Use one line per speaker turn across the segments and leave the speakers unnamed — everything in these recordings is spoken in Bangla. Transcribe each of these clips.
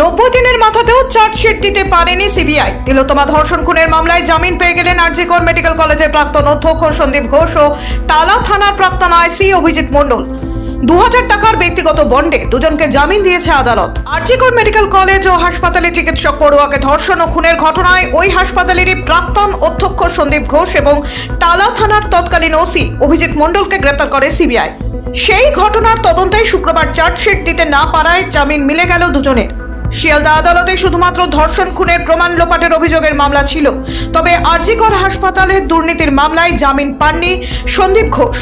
নব্বই দিনের মাথাতেও চার্জশিট দিতে পারেনি সিবিআই। তিলোতমা ধর্ষণ খুনের মামলায় জামিন পেয়ে গেলেন আরজিকর মেডিকেল কলেজের প্রাক্তন অধ্যক্ষ সন্দীপ ঘোষ ও টালা থানার প্রাক্তন আইসি অভিজিৎ মণ্ডল। দু হাজার টাকার ব্যক্তিগত বন্ডে দুজনকে জামিন দিয়েছে আদালত। আরজিকর মেডিকেল কলেজ ও হাসপাতালে চিকিৎসক পড়ুয়াকে ধর্ষণ ও খুনের ঘটনায় ওই হাসপাতালেরই প্রাক্তন অধ্যক্ষ সন্দীপ ঘোষ এবং টালা থানার তৎকালীন ওসি অভিজিৎ মণ্ডলকে গ্রেপ্তার করে সিবিআই। সেই ঘটনার তদন্তে শুক্রবার চার্জশিট দিতে না পারায় জামিন মিলে গেল দুজনের। শিয়ালদা আদালতে শুধুমাত্র ধর্ষণ খুনের প্রমাণ লোপাটের অভিযোগের মামলা ছিল। তবে আরজিকর হাসপাতালে দুর্নীতির মামলায় জামিন পাননি সন্দীপ ঘোষ।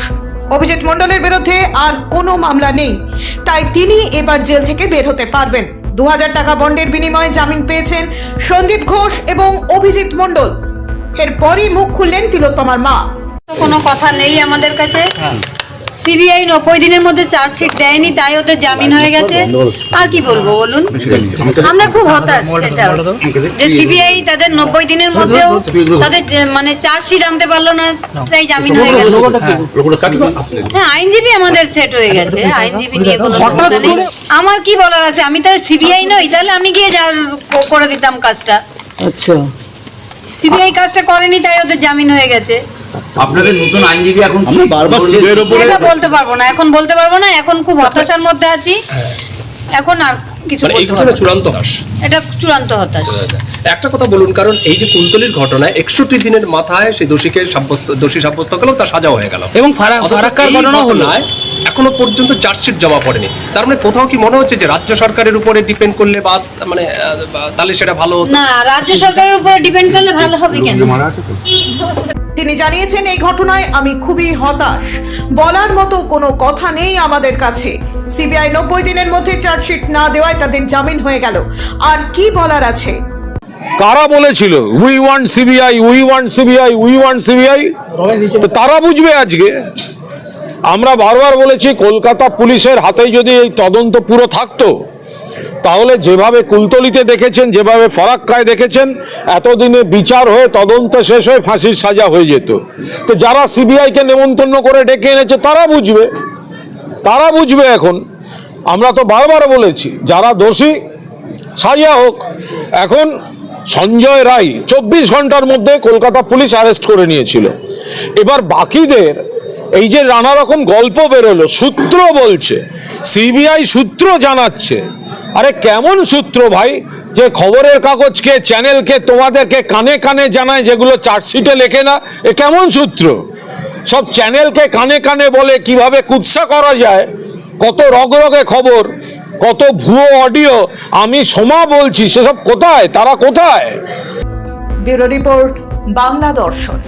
অভিজিৎ মণ্ডলের বিরুদ্ধে আর কোনো মামলা নেই। তাই তিনি এবার জেল থেকে বের হতে পারবেন। দু হাজার টাকা বন্ডের বিনিময়ে জামিন পেয়েছেন সন্দীপ ঘোষ এবং অভিজিৎ মণ্ডল। এরপরই মুখ খুললেন তিলোত্তমার মা।
তো কোনো কথা নেই আমাদের কাছে। সিবিআই নব্বই দিনের মধ্যে চার্জশিট দেয়নি তাই ওদের জামিন হয়ে গেছে। আর কি বলব বলুন? আমরা খুব হতাশ সেটা। যে সিবিআই তাদের নব্বই দিনের মধ্যেও তাদের মানে চার্জশিট আনতে পারল না তাই জামিন হয়ে গেল হ্যাঁ আইনজীবী আমাদের সেট হয়ে গেছে। আইনজীবী নিয়ে কোনো সমস্যা নেই। আমার কি বলার আছে? আমি তো সিবিআই নই তাহলে আমি গিয়ে যা করে দিতাম কাজটা।
আচ্ছা।
সিবিআই কাজটা করেনি তাই ওদের জামিন হয়ে গেছে।
আপনাদের নতুন আইনজীবী এখন কি
আমরা বারবার? উপরে
এটা বলতে পারব না এখন বলতে পারব না এখন খুব হতাশার মধ্যে আছি। এখন আর কিছু
মানে এই
বলতে
ঘটনা
পারব না।
চূড়ান্ত। হাস
এটা চূড়ান্ত হতাশ।
একটা কথা বলুন কারণ এই যে কুলতলির ঘটনায় একষট্টি দিনের মাথায় সেই দোষীকে সাব্যস্ত দোষী সাব্যস্ত গেল তার সাজা হয়ে গেল।
এবং ফারা- ফারাক্কার ঘটনা হলো।
এখনও পর্যন্ত চার্জশিট জমা পড়েনি। তার মানে কোথাও কি মনে হচ্ছে যে রাজ্য সরকারের উপরে ডিপেন্ড করলে বা মানে তাহলে সেটা ভালো হতো?
না রাজ্য সরকারের উপর ডিপেন্ড করলে ভালো হবে কেন?
তিনি জানিয়েছেন, এই ঘটনায় আমি খুবই হতাশ। বলার মতো কোনো কথা নেই আমাদের কাছে। সিবিআই নব্বই দিনের মধ্যে চার্জশিট না দেওয়ায় তাদের জামিন হয়ে গেল। আর কি বলার আছে?
কারা বলেছিল, we want CBI, we want CBI, we want CBI? তো তারা বুঝবে আজকে। আমরা বারবার বলেছি, কলকাতা পুলিশের হাতে যদি এই তদন্ত পুরো থাকতো তাহলে যেভাবে কুলতলিতে দেখেছেন, যেভাবে ফরাক্কায় দেখেছেন, এতদিনে বিচার হয়ে তদন্ত শেষ হয়ে ফাঁসির সাজা হয়ে যেত। তো যারা সিবিআইকে নেমন্তন্ন করে ডেকে এনেছে, তারা বুঝবে। তারা বুঝবে এখন। আমরা তো বারবার বলেছি, যারা দোষী, সাজা হোক। এখন সঞ্জয় রায় চব্বিশ ঘণ্টার মধ্যে কলকাতা পুলিশ অ্যারেস্ট করে নিয়েছিল। এবার বাকিদের, এই যে নানা রকম গল্প বেরোলো, সূত্র বলছে, সিবিআই সূত্র জানাচ্ছে আরে কেমন সূত্র ভাই? যে খবরের কাগজকে, চ্যানেলকে তোমাদেরকে কানে কানে জানায় যেগুলো চার্জশিটে লেখে না, এ কেমন সূত্র? সব চ্যানেলকে কানে কানে বলে কীভাবে কুৎসা করা যায়? কত রগরগে খবর, কত ভুয়ো অডিও, আমি সোমা বলছি, সেসব কোথায়? তারা কোথায়?
ব্যুরো রিপোর্ট, বাংলা দর্শন।